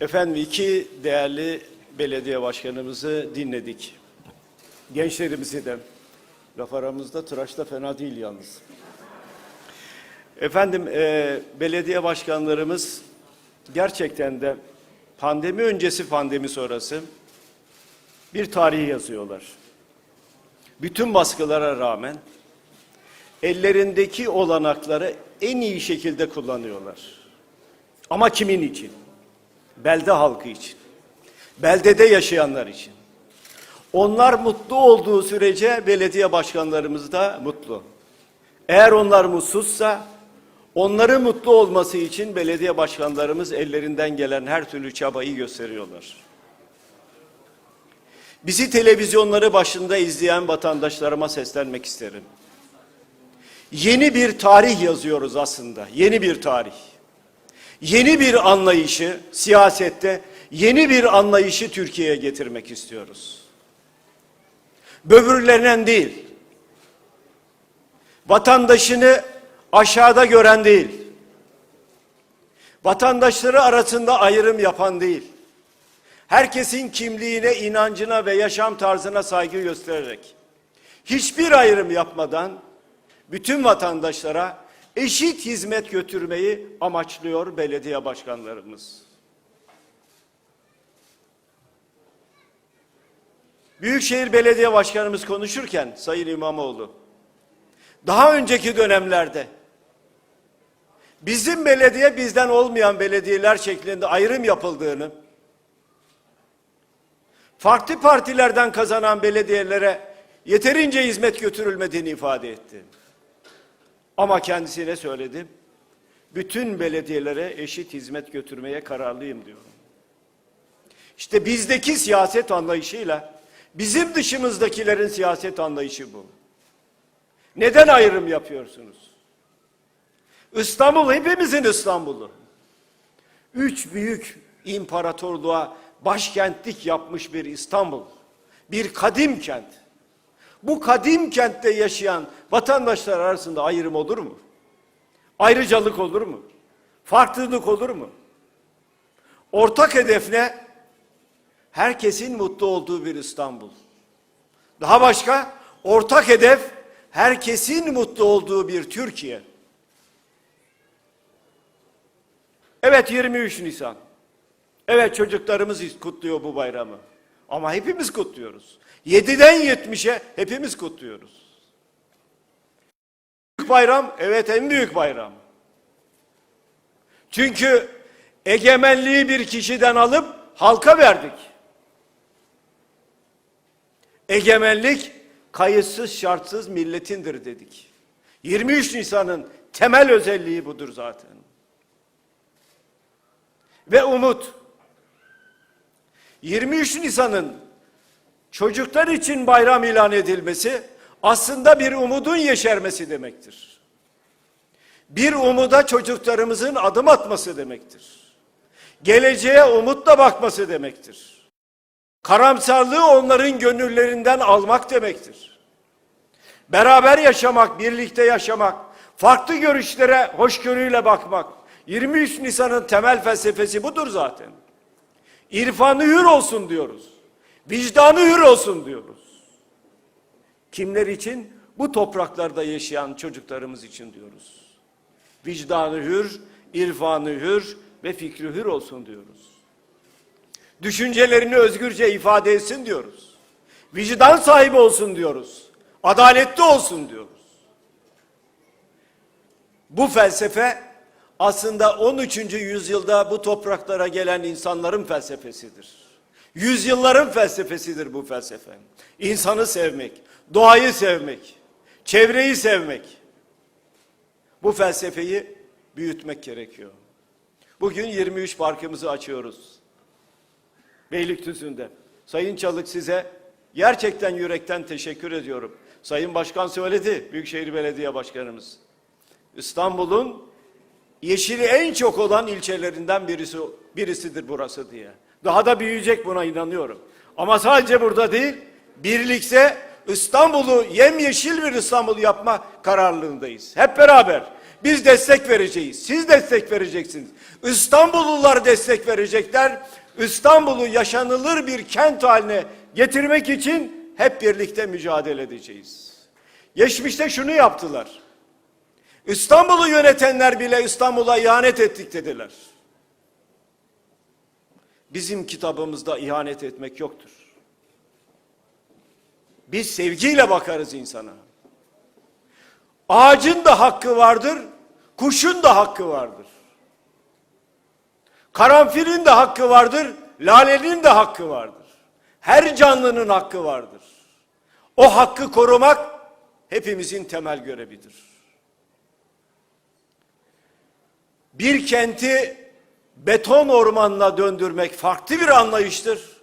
Efendim iki değerli belediye başkanımızı dinledik. Gençlerimizi de. Laf aramızda tıraş fena değil yalnız. Efendim e, belediye başkanlarımız gerçekten de pandemi öncesi pandemi sonrası bir tarih yazıyorlar. Bütün baskılara rağmen ellerindeki olanakları en iyi şekilde kullanıyorlar. Ama kimin için? Belde halkı için. Beldede yaşayanlar için. Onlar mutlu olduğu sürece belediye başkanlarımız da mutlu. Eğer onlar mutsuzsa onların mutlu olması için belediye başkanlarımız ellerinden gelen her türlü çabayı gösteriyorlar. Bizi televizyonları başında izleyen vatandaşlarıma seslenmek isterim. Yeni bir tarih yazıyoruz aslında. Yeni bir tarih. Yeni bir anlayışı siyasette, yeni bir anlayışı Türkiye'ye getirmek istiyoruz. Böbürlenen değil, vatandaşını aşağıda gören değil, vatandaşları arasında ayrım yapan değil, herkesin kimliğine, inancına ve yaşam tarzına saygı göstererek, hiçbir ayrım yapmadan bütün vatandaşlara eşit hizmet götürmeyi amaçlıyor belediye başkanlarımız. Büyükşehir Belediye Başkanımız konuşurken Sayın İmamoğlu, daha önceki dönemlerde bizim belediye bizden olmayan belediyeler şeklinde ayrım yapıldığını, farklı partilerden kazanan belediyelere yeterince hizmet götürülmediğini ifade etti. Ama kendisine söyledim. Bütün belediyelere eşit hizmet götürmeye kararlıyım diyorum. İşte bizdeki siyaset anlayışıyla bizim dışımızdakilerin siyaset anlayışı bu. Neden ayrım yapıyorsunuz? İstanbul hepimizin İstanbul'u. Üç büyük imparatorluğa başkentlik yapmış bir İstanbul. Bir kadim kent. Bu kadim kentte yaşayan vatandaşlar arasında ayrım olur mu? Ayrıcalık olur mu? Farklılık olur mu? Ortak hedef ne? Herkesin mutlu olduğu bir İstanbul. Daha başka? Ortak hedef herkesin mutlu olduğu bir Türkiye. Evet 23 Nisan. Evet çocuklarımız kutluyor bu bayramı. Ama hepimiz kutluyoruz. 7'den 70'e hepimiz kutluyoruz. Büyük bayram, evet en büyük bayram. Çünkü egemenliği bir kişiden alıp halka verdik. Egemenlik kayıtsız şartsız milletindir dedik. 23 Nisan'ın temel özelliği budur zaten. Ve umut. 23 Nisan'ın çocuklar için bayram ilan edilmesi aslında bir umudun yeşermesi demektir. Bir umuda çocuklarımızın adım atması demektir. Geleceğe umutla bakması demektir. Karamsarlığı onların gönüllerinden almak demektir. Beraber yaşamak, birlikte yaşamak, farklı görüşlere hoşgörüyle bakmak. 23 Nisan'ın temel felsefesi budur zaten. İrfanı hür olsun diyoruz. Vicdanı hür olsun diyoruz. Kimler için? Bu topraklarda yaşayan çocuklarımız için diyoruz. Vicdanı hür, irfanı hür ve fikri hür olsun diyoruz. Düşüncelerini özgürce ifade etsin diyoruz. Vicdan sahibi olsun diyoruz. Adaletli olsun diyoruz. Bu felsefe aslında 13. yüzyılda bu topraklara gelen insanların felsefesidir. Yüzyılların felsefesidir bu felsefe. İnsanı sevmek, doğayı sevmek, çevreyi sevmek. Bu felsefeyi büyütmek gerekiyor. Bugün 23 parkımızı açıyoruz. Beylikdüzü'nde. Sayın Çalık size gerçekten yürekten teşekkür ediyorum. Sayın Başkan söyledi, Büyükşehir Belediye Başkanımız. İstanbul'un yeşili en çok olan ilçelerinden birisi birisidir burası diye. Daha da büyüyecek buna inanıyorum. Ama sadece burada değil, birlikte İstanbul'u yemyeşil bir İstanbul yapma kararlılığındayız. Hep beraber biz destek vereceğiz. Siz destek vereceksiniz. İstanbullular destek verecekler. İstanbul'u yaşanılır bir kent haline getirmek için hep birlikte mücadele edeceğiz. Geçmişte şunu yaptılar. İstanbul'u yönetenler bile İstanbul'a ihanet ettik dediler. Bizim kitabımızda ihanet etmek yoktur. Biz sevgiyle bakarız insana. Ağacın da hakkı vardır, kuşun da hakkı vardır. Karanfilin de hakkı vardır, lalenin de hakkı vardır. Her canlının hakkı vardır. O hakkı korumak hepimizin temel görevidir. Bir kenti beton ormanına döndürmek farklı bir anlayıştır.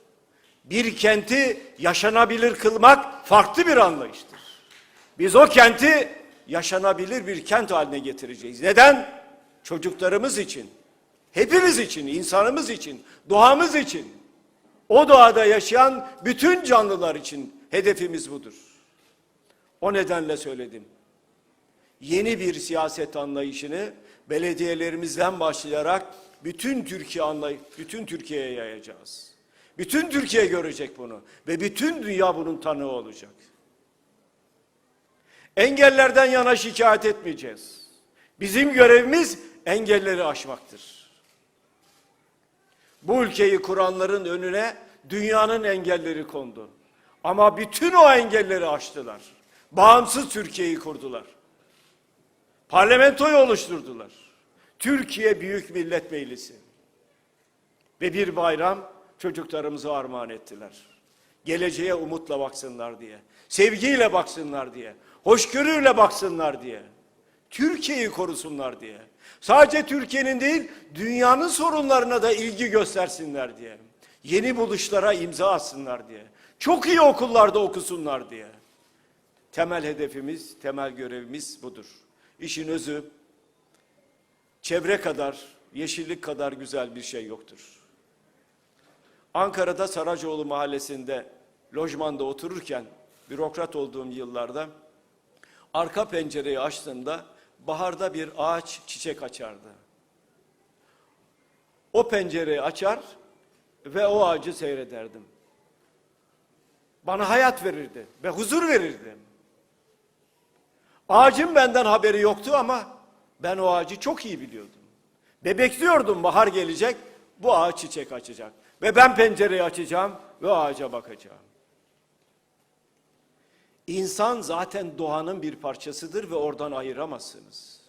Bir kenti yaşanabilir kılmak farklı bir anlayıştır. Biz o kenti yaşanabilir bir kent haline getireceğiz. Neden? Çocuklarımız için, hepimiz için, insanımız için, doğamız için, o doğada yaşayan bütün canlılar için hedefimiz budur. O nedenle söyledim. Yeni bir siyaset anlayışını belediyelerimizden başlayarak bütün Türkiye anlay bütün Türkiye'ye yayacağız. Bütün Türkiye görecek bunu ve bütün dünya bunun tanığı olacak. Engellerden yana şikayet etmeyeceğiz. Bizim görevimiz engelleri aşmaktır. Bu ülkeyi kuranların önüne dünyanın engelleri kondu. Ama bütün o engelleri aştılar. Bağımsız Türkiye'yi kurdular. Parlamentoyu oluşturdular. Türkiye Büyük Millet Meclisi. Ve bir bayram çocuklarımıza armağan ettiler. Geleceğe umutla baksınlar diye. Sevgiyle baksınlar diye. Hoşgörüyle baksınlar diye. Türkiye'yi korusunlar diye. Sadece Türkiye'nin değil, dünyanın sorunlarına da ilgi göstersinler diye. Yeni buluşlara imza atsınlar diye. Çok iyi okullarda okusunlar diye. Temel hedefimiz, temel görevimiz budur. İşin özü, çevre kadar, yeşillik kadar güzel bir şey yoktur. Ankara'da Saracoğlu mahallesinde lojmanda otururken bürokrat olduğum yıllarda arka pencereyi açtığımda baharda bir ağaç çiçek açardı. O pencereyi açar ve o ağacı seyrederdim. Bana hayat verirdi ve huzur verirdi. Ağacın benden haberi yoktu ama ben o ağacı çok iyi biliyordum. Ve bekliyordum bahar gelecek, bu ağaç çiçek açacak. Ve ben pencereyi açacağım ve ağaca bakacağım. İnsan zaten doğanın bir parçasıdır ve oradan ayıramazsınız.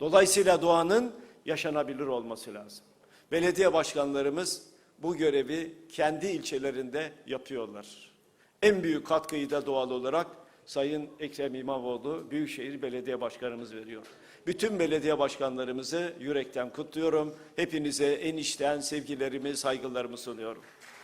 Dolayısıyla doğanın yaşanabilir olması lazım. Belediye başkanlarımız bu görevi kendi ilçelerinde yapıyorlar. En büyük katkıyı da doğal olarak Sayın Ekrem İmamoğlu Büyükşehir Belediye Başkanımız veriyor. Bütün belediye başkanlarımızı yürekten kutluyorum. Hepinize en içten sevgilerimi, saygılarımı sunuyorum.